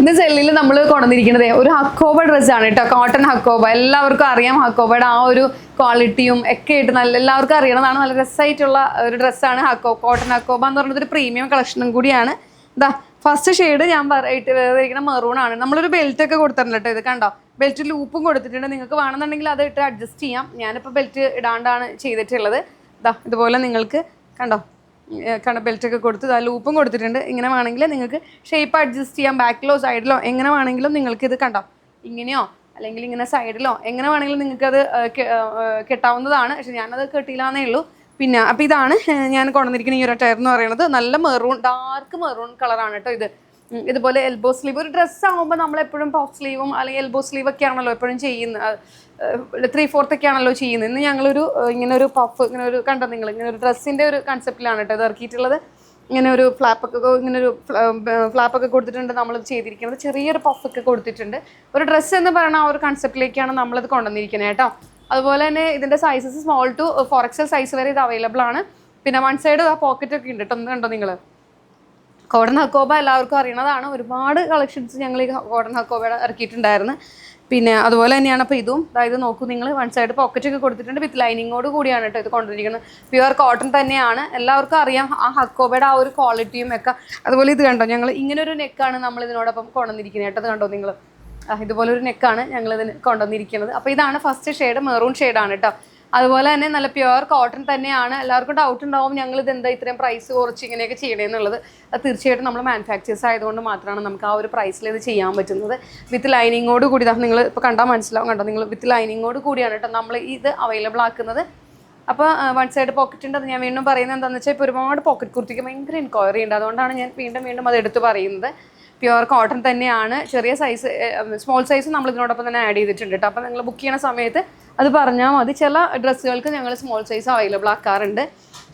ഇന്ന് സെല്ലിൽ നമ്മൾ കൊണ്ടുവന്നിരിക്കുന്നത് ഒരു ഹക്കോബ ആണ് കേട്ടോ. കോട്ടൺ ഹക്കോബ. എല്ലാവർക്കും അറിയാം ഹക്കോബയുടെ ആ ഒരു ക്വാളിറ്റിയും ഒക്കെ ആയിട്ട് നല്ല എല്ലാവർക്കും അറിയണതാണ് നല്ല രസമായിട്ടുള്ള ഒരു ഡ്രസ്സാണ് ഹക്കോ കോട്ടൺ ഹക്കോബ എന്ന് പറയുന്നത്. ഒരു പ്രീമിയം കളക്ഷനും കൂടിയാണ്. ഇതാ ഫസ്റ്റ് ഷെയ്ഡ് ഞാൻ വേറെ മെറൂൺ ആണ്. നമ്മളൊരു ബെൽറ്റ് ഒക്കെ കൊടുത്തിട്ടുണ്ട് ഇത് കണ്ടോ? ബെൽറ്റ് ലൂപ്പും കൊടുത്തിട്ടുണ്ട്. നിങ്ങൾക്ക് വേണമെന്നുണ്ടെങ്കിൽ അത് ഇട്ട് അഡ്ജസ്റ്റ് ചെയ്യാം. ഞാനിപ്പോൾ ബെൽറ്റ് ഇടാണ്ടാണ് ചെയ്തിട്ടുള്ളത്. ഇതാ ഇതുപോലെ നിങ്ങൾക്ക് കണ്ടോ? കണ്ട ബെൽറ്റൊക്കെ കൊടുത്ത് ആ ലൂപ്പും കൊടുത്തിട്ടുണ്ട്. ഇങ്ങനെ വേണമെങ്കിൽ നിങ്ങൾക്ക് ഷേപ്പ് അഡ്ജസ്റ്റ് ചെയ്യാം ബാക്കിലോ സൈഡിലോ എങ്ങനെ വേണമെങ്കിലും നിങ്ങൾക്ക് ഇത് കണ്ടോ. ഇങ്ങനെയോ? അല്ലെങ്കിൽ ഇങ്ങനെ സൈഡിലോ എങ്ങനെ വേണമെങ്കിലും നിങ്ങൾക്കത് കെട്ടാവുന്നതാണ്. പക്ഷെ ഞാനത് കെട്ടിയില്ലാന്നേ ഉള്ളൂ. പിന്നെ അപ്പോൾ ഇതാണ് ഞാൻ കൊണ്ടുവന്നിരിക്കുന്ന ഈ ഒരു ടയർ എന്ന് പറയുന്നത്. നല്ല മെറൂൺ ഡാർക്ക് മെറൂൺ കളറാണ് കേട്ടോ ഇത്. ഇതുപോലെ എൽബോ സ്ലീവ് ഒരു ഡ്രസ്സ് ആകുമ്പോൾ നമ്മൾ എപ്പോഴും പഫ് സ്ലീവും അല്ലെങ്കിൽ എൽബോ സ്ലീവ് ഒക്കെ ആണല്ലോ എപ്പോഴും ചെയ്യുന്നത് ത്രീ ഫോർത്ത് ഒക്കെ ആണല്ലോ ചെയ്യുന്നത്. ഇന്ന് ഞങ്ങളൊരു ഇങ്ങനെ ഒരു പഫ് ഇങ്ങനെ ഒരു കണ്ടോ നിങ്ങൾ? ഇങ്ങനെ ഒരു ഡ്രസ്സിന്റെ ഒരു കൺസെപ്റ്റിലാണ് കേട്ടോ ഇത് ഇറക്കിയിട്ടുള്ളത്. ഇങ്ങനെ ഒരു ഫ്ലാപ്പൊക്കെ ഇങ്ങനെ ഒരു ഫ്ലാപ്പൊക്കെ കൊടുത്തിട്ടുണ്ട് നമ്മൾ ചെയ്തിരിക്കുന്നത്. ചെറിയൊരു പഫൊക്കെ കൊടുത്തിട്ടുണ്ട്. ഒരു ഡ്രസ്സ് എന്ന് പറയുന്ന ആ ഒരു കൺസെപ്റ്റിലേക്കാണ് നമ്മളത് കൊണ്ടുവന്നിരിക്കുന്നത് കേട്ടോ. അതുപോലെ തന്നെ ഇതിന്റെ sizes small to four XL size വരെ ഇത് അവൈലബിൾ ആണ്. പിന്നെ വൺ സൈഡ് ആ പോക്കറ്റൊക്കെ ഉണ്ട് കേട്ടോ. കണ്ടോ നിങ്ങൾ? കോടൻ ഹക്കോബ എല്ലാവർക്കും അറിയണതാണ്. ഒരുപാട് കളക്ഷൻസ് ഞങ്ങൾ ഈ കോടൻ ഇറക്കിയിട്ടുണ്ടായിരുന്നു. പിന്നെ അതുപോലെ തന്നെയാണ് അപ്പോൾ ഇതും. അതായത് നോക്കൂ നിങ്ങൾ വൺ സൈഡ് പോക്കറ്റ് ഒക്കെ കൊടുത്തിട്ടുണ്ട് വിത്ത് ലൈനിങ്ങോട് കൂടിയാണ് കേട്ടോ ഇത് കൊണ്ടുവന്നിരിക്കുന്നത്. പ്യുവർ കോട്ടൺ തന്നെയാണ്. എല്ലാവർക്കും അറിയാം ആ ഹക്കോബയുടെ ആ ഒരു ക്വാളിറ്റിയും ഒക്കെ. അതുപോലെ ഇത് കണ്ടോ ഞങ്ങൾ ഇങ്ങനെ ഒരു നെക്കാണ് നമ്മൾ ഇതിനോടൊപ്പം കൊണ്ടുവന്നിരിക്കുന്നത് കേട്ടോ. കണ്ടോ നിങ്ങൾ ഇതുപോലെ ഒരു നെക്കാണ് ഞങ്ങൾ ഇതിന് കൊണ്ടുവന്നിരിക്കുന്നത്. അപ്പോൾ ഇതാണ് ഫസ്റ്റ് ഷെയ്ഡ് മെറൂൺ ഷെയ്ഡാണ് കേട്ടോ. അതുപോലെ തന്നെ നല്ല പ്യുവർ കോട്ടൺ തന്നെയാണ്. എല്ലാവർക്കും ഡൗട്ട് ഉണ്ടാവും ഞങ്ങൾ ഇത് എന്താ ഇത്രയും പ്രൈസ് കുറച്ച് ഇങ്ങനെയൊക്കെ ചെയ്യണേന്നുള്ളത് അത് തീർച്ചയായിട്ടും നമ്മൾ മാനുഫാക്ചേഴ്സ് ആയതുകൊണ്ട് മാത്രമാണ് നമുക്ക് ആ ഒരു പ്രൈസിൽ ഇത് ചെയ്യാൻ പറ്റുന്നത്. വിത്ത് ലൈനിങ്ങോട് കൂടി നിങ്ങൾ ഇപ്പോൾ കണ്ടാൽ മനസ്സിലാവും കണ്ടോ? നിങ്ങൾ വിത്ത് ലൈനിങ്ങോട് കൂടിയാണ് കേട്ടോ നമ്മൾ ഇത് അവൈലബിൾ ആക്കുന്നത്. അപ്പോൾ വൺ സൈഡ് പോക്കറ്റ് ഉണ്ട്. അത് ഞാൻ വീണ്ടും പറയുന്നത് എന്താണെന്ന് വെച്ചാൽ ഇപ്പോൾ ഒരുപാട് പോക്കറ്റ് കുർത്തിക്ക് ഭയങ്കര എൻക്വയറി ഉണ്ട്. അതുകൊണ്ടാണ് ഞാൻ വീണ്ടും വീണ്ടും അത് എടുത്തു പറയുന്നത്. പ്യുവർ കോട്ടൺ തന്നെയാണ്. ചെറിയ സൈസ് സ്മോൾ സൈസ് നമ്മൾ ഇതിനോടൊപ്പം തന്നെ ആഡ് ചെയ്തിട്ടുണ്ട് കേട്ടോ. അപ്പോൾ നിങ്ങൾ ബുക്ക് ചെയ്യുന്ന സമയത്ത് അത് പറഞ്ഞാൽ മതി. ചില ഡ്രസ്സുകൾക്ക് ഞങ്ങൾ സ്മോൾ സൈസ് അവൈലബിൾ ആക്കാറുണ്ട്.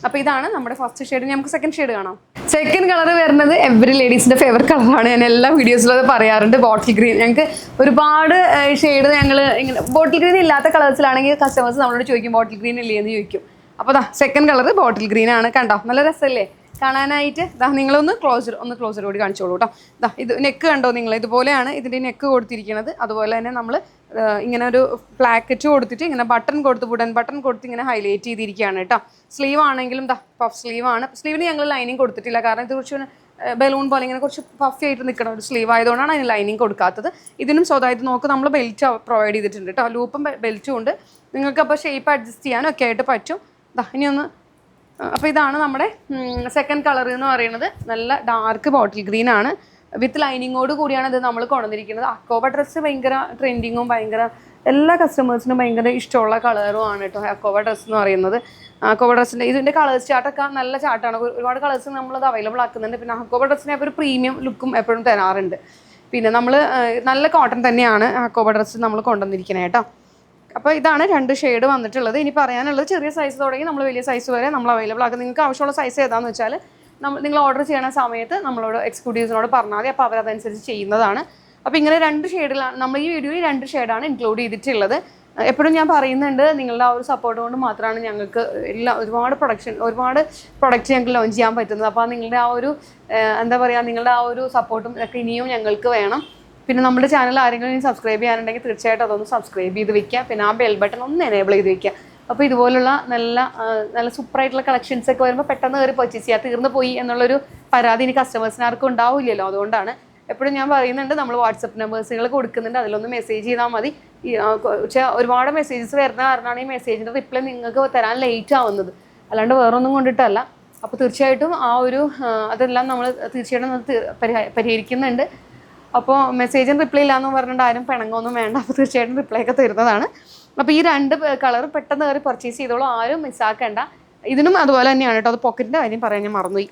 അപ്പോൾ ഇതാണ് നമ്മുടെ ഫസ്റ്റ് ഷെയ്ഡ് നമുക്ക് സെക്കൻഡ് ഷെയ്ഡ് കാണാം. സെക്കൻഡ് കളർ വരുന്നത് എവറി ലേഡീസിന്റെ ഫേവറേറ്റ് കളറാണ് ഞാൻ എല്ലാ വീഡിയോസിലും അത് പറയാറുണ്ട്. ബോട്ടിൽ ഗ്രീൻ ഞങ്ങൾക്ക് ഒരുപാട് ഷെയ്ഡ് ഞങ്ങൾ ഇങ്ങനെ ബോട്ടിൽ ഗ്രീൻ ഇല്ലാത്ത കളേഴ്സിലാണെങ്കിൽ കസ്റ്റമേഴ്സ് നമ്മളോട് ചോദിക്കും ബോട്ടിൽ ഗ്രീൻ ഇല്ലേ? എന്ന് ചോദിക്കും. അപ്പോൾ ദാ സെക്കൻഡ് കളർ ബോട്ടിൽ ഗ്രീൻ ആണ്. കണ്ടോ? നല്ല രസമല്ലേ കാണാനായിട്ട്. ഇതാ നിങ്ങളൊന്ന് ക്ലോസർ ഒന്ന് ക്ലോസർ കൂടി കാണിച്ചോളൂ കേട്ടോ. ഇതാ ഇത് നെക്ക് കണ്ടോ നിങ്ങൾ? ഇതുപോലെയാണ് ഇതിന്റെ നെക്ക് കൊടുത്തിരിക്കുന്നത്. അതുപോലെ തന്നെ നമ്മൾ ഇങ്ങനെ ഒരു പ്ലാക്കറ്റ് കൊടുത്തിട്ട് ഇങ്ങനെ ബട്ടൺ കൊടുത്ത് വുഡൻ ബട്ടൺ കൊടുത്ത് ഇങ്ങനെ ഹൈലൈറ്റ് ചെയ്തിരിക്കുകയാണ് കേട്ടോ. സ്ലീവ് ആണെങ്കിലും ദാ പഫ് സ്ലീവ് ആണ്. സ്ലീവിന് ഞങ്ങൾ ലൈനിങ് കൊടുത്തിട്ടില്ല. കാരണം ഇത് കുറച്ച് ബലൂൺ പോലെ ഇങ്ങനെ കുറച്ച് പഫി ആയിട്ട് നിൽക്കുന്ന ഒരു സ്ലീവ് ആയതുകൊണ്ടാണ് അതിന് ലൈനിങ് കൊടുക്കാത്തത്. ഇതിനും സ്വതായിട്ട് നോക്ക് നമ്മൾ ബെൽറ്റ് പ്രൊവൈഡ് ചെയ്തിട്ടുണ്ട് കേട്ടോ. ലൂപ്പും ബെൽറ്റും ഉണ്ട് നിങ്ങൾക്ക് അപ്പോൾ ഷേപ്പ് അഡ്ജസ്റ്റ് ചെയ്യാനും ഒക്കെ ആയിട്ട് പറ്റും. ഇതാ ഇനി ഒന്ന് അപ്പോൾ ഇതാണ് നമ്മുടെ സെക്കൻഡ് കളർ എന്ന് പറയുന്നത്. നല്ല ഡാർക്ക് ബോട്ടിൽ ഗ്രീൻ ആണ്. വിത്ത് ലൈനിങ്ങോട് കൂടിയാണ് ഇത് നമ്മൾ കൊണ്ടുവന്നിരിക്കുന്നത്. അക്കോബ ഡ്രസ്സ് ഭയങ്കര ട്രെൻഡിങ്ങും ഭയങ്കര എല്ലാ കസ്റ്റമേഴ്സിനും ഭയങ്കര ഇഷ്ടമുള്ള കളറും ആണ് കേട്ടോ അക്കോബ ഡ്രസ്സ് എന്ന് പറയുന്നത്. അക്കോബ ഡ്രസ്സിന്റെ ഇതിന്റെ കളേഴ്സ് ചാർട്ടൊക്കെ നല്ല ചാർട്ടാണ് ഒരുപാട് കളേഴ്സ് നമ്മളത് അവൈലബിൾ ആക്കുന്നുണ്ട്. പിന്നെ അക്കോബ ഡ്രസ്സിന് ഒരു പ്രീമിയം ലുക്കും എപ്പോഴും തരാറുണ്ട്. പിന്നെ നമ്മൾ നല്ല കോട്ടൺ തന്നെയാണ് അക്കോബ ഡ്രസ്സ് നമ്മൾ കൊണ്ടുവന്നിരിക്കുന്നത് കേട്ടോ അപ്പോൾ ഇതാണ് രണ്ട് ഷെയ്ഡ് വന്നിട്ടുള്ളത്. ഇനി പറയാനുള്ളത് ചെറിയ സൈസ് തുടങ്ങി നമ്മൾ വലിയ സൈസ് വരെ നമ്മൾ അവൈലബിൾ ആക്കും. നിങ്ങൾക്ക് ആവശ്യമുള്ള സൈസ് ഏതാണെന്ന് വെച്ചാൽ നമ്മൾ നിങ്ങൾ ഓർഡർ ചെയ്യണ സമയത്ത് നമ്മളോട് എക്സിക്യൂട്ടീവ്സിനോട് പറഞ്ഞാൽ മതി. അപ്പോൾ അവരതനുസരിച്ച് ചെയ്യുന്നതാണ്. അപ്പോൾ ഇങ്ങനെ രണ്ട് ഷെയ്ഡിലാണ് നമ്മൾ ഈ വീഡിയോയിൽ രണ്ട് ഷെയ്ഡാണ് ഇൻക്ലൂഡ് ചെയ്തിട്ടുള്ളത്. എപ്പോഴും ഞാൻ പറയുന്നുണ്ട് നിങ്ങളുടെ ആ ഒരു സപ്പോർട്ട് കൊണ്ട് മാത്രമാണ് ഞങ്ങൾക്ക് എല്ലാ ഒരുപാട് പ്രൊഡക്ഷൻ ഒരുപാട് പ്രൊഡക്റ്റ് ഞങ്ങൾക്ക് ലോഞ്ച് ചെയ്യാൻ പറ്റുന്നത്. അപ്പോൾ നിങ്ങളുടെ ആ ഒരു എന്താ പറയുക നിങ്ങളുടെ ആ ഒരു സപ്പോർട്ടും ഒക്കെ ഇനിയും ഞങ്ങൾക്ക് വേണം. പിന്നെ നമ്മുടെ ചാനൽ ആരെങ്കിലും സബ്സ്ക്രൈബ് ചെയ്യാനുണ്ടെങ്കിൽ തീർച്ചയായിട്ടും അതൊന്ന് സബ്സ്ക്രൈബ് ചെയ്ത് വെക്കുക. പിന്നെ ആ ബെൽ ബട്ടൺ ഒന്ന് എനേബിൾ ചെയ്ത് വെക്കുക. അപ്പോൾ ഇതുപോലുള്ള നല്ല നല്ല സൂപ്പർ സൂപ്പറായിട്ടുള്ള കളക്ഷൻസ് ഒക്കെ വരുമ്പോൾ പെട്ടെന്ന് കയറി പർച്ചേസ് ചെയ്യുക തീർന്നു പോയി എന്നുള്ളൊരു പരാതി ഇനി കസ്റ്റമേഴ്സിന് ആർക്കും ഉണ്ടാവില്ലല്ലോ. അതുകൊണ്ടാണ് എപ്പോഴും ഞാൻ പറയുന്നുണ്ട് നമ്മൾ വാട്സപ്പ് നമ്പേഴ്സുകൾ കൊടുക്കുന്നുണ്ട്. അതിലൊന്ന് മെസ്സേജ് ചെയ്താൽ മതി. പക്ഷേ ഒരുപാട് മെസ്സേജസ് വരുന്ന കാരണമാണ് ഈ മെസ്സേജിന്റെ റിപ്ലൈ നിങ്ങൾക്ക് തരാൻ ലേറ്റ് ആവുന്നത്. അല്ലാണ്ട് വേറൊന്നും കൊണ്ടിട്ടല്ല. അപ്പോൾ തീർച്ചയായിട്ടും ആ ഒരു അതെല്ലാം നമ്മൾ തീർച്ചയായിട്ടും പരിഹരിക്കുന്നുണ്ട്. അപ്പോൾ മെസ്സേജും റിപ്ലൈ ഇല്ല എന്ന് പറഞ്ഞിട്ട് ആരും പിണങ്ങൊന്നും വേണ്ട. അപ്പോൾ തീർച്ചയായിട്ടും റിപ്ലൈ ഒക്കെ തരുന്നതാണ്. അപ്പോൾ ഈ രണ്ട് കളർ പെട്ടെന്ന് കയറി പർച്ചേസ് ചെയ്തോളൂ. ആരും മിസ്സാക്കേണ്ട ഇതിനും അതുപോലെ തന്നെയാണ് കേട്ടോ. അത് പോക്കറ്റിന്റെ കാര്യം പറയാൻ ഞാൻ മറന്നുപോയി.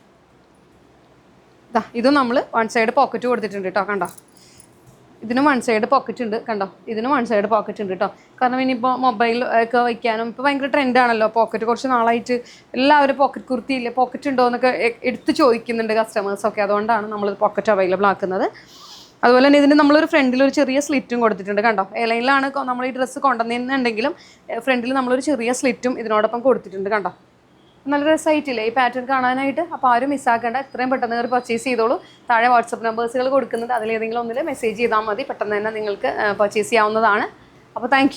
ഇതാ ഇതും നമ്മൾ വൺ സൈഡ് പോക്കറ്റ് കൊടുത്തിട്ടുണ്ട് കേട്ടോ. കണ്ടോ? ഇതിനും വൺ സൈഡ് പോക്കറ്റ് ഉണ്ട്. കണ്ടോ? ഇതിനും വൺ സൈഡ് പോക്കറ്റ് ഉണ്ട് കേട്ടോ. കാരണം ഇനിയിപ്പോൾ മൊബൈൽ ഒക്കെ വയ്ക്കാനും ഇപ്പോൾ ഭയങ്കര ട്രെൻഡാണല്ലോ പോക്കറ്റ് കുറച്ച് നാളായിട്ട് എല്ലാവരും പോക്കറ്റ് കുർത്തി ഇല്ലേ പോക്കറ്റ് ഉണ്ടോ എന്നൊക്കെ എടുത്ത് ചോദിക്കുന്നുണ്ട് കസ്റ്റമേഴ്സൊക്കെ അതുകൊണ്ടാണ് നമ്മൾ പോക്കറ്റ് അവൈലബിൾ ആക്കുന്നത്. അതുപോലെ തന്നെ ഇതിന് നമ്മളൊരു ഫ്രണ്ടിൽ ഒരു ചെറിയ സ്ലിറ്റും കൊടുത്തിട്ടുണ്ട് കണ്ടോ? എലയിലാണ് നമ്മൾ ഈ ഡ്രസ്സ് കൊണ്ടുവന്നിട്ടുണ്ടെങ്കിലും ഫ്രണ്ടിൽ നമ്മളൊരു ചെറിയ സ്ലിറ്റും ഇതിനോടൊപ്പം കൊടുത്തിട്ടുണ്ട് കണ്ടോ? നല്ല രസമായിട്ടില്ലേ ഈ പാറ്റേൺ കാണാനായിട്ട്? അപ്പോൾ ആരും മിസ്സാക്കേണ്ട എത്രയും പെട്ടെന്ന് കയറി പർച്ചേസ് ചെയ്തോളൂ. താഴെ വാട്സപ്പ് നമ്പേഴ്സുകൾ കൊടുക്കുന്നുണ്ട് അതിലേതെങ്കിലും ഒന്നിൽ മെസ്സേജ് ചെയ്താൽ മതി. പെട്ടെന്ന് തന്നെ നിങ്ങൾക്ക് പർച്ചേസ് ചെയ്യാവുന്നതാണ്. അപ്പോൾ താങ്ക്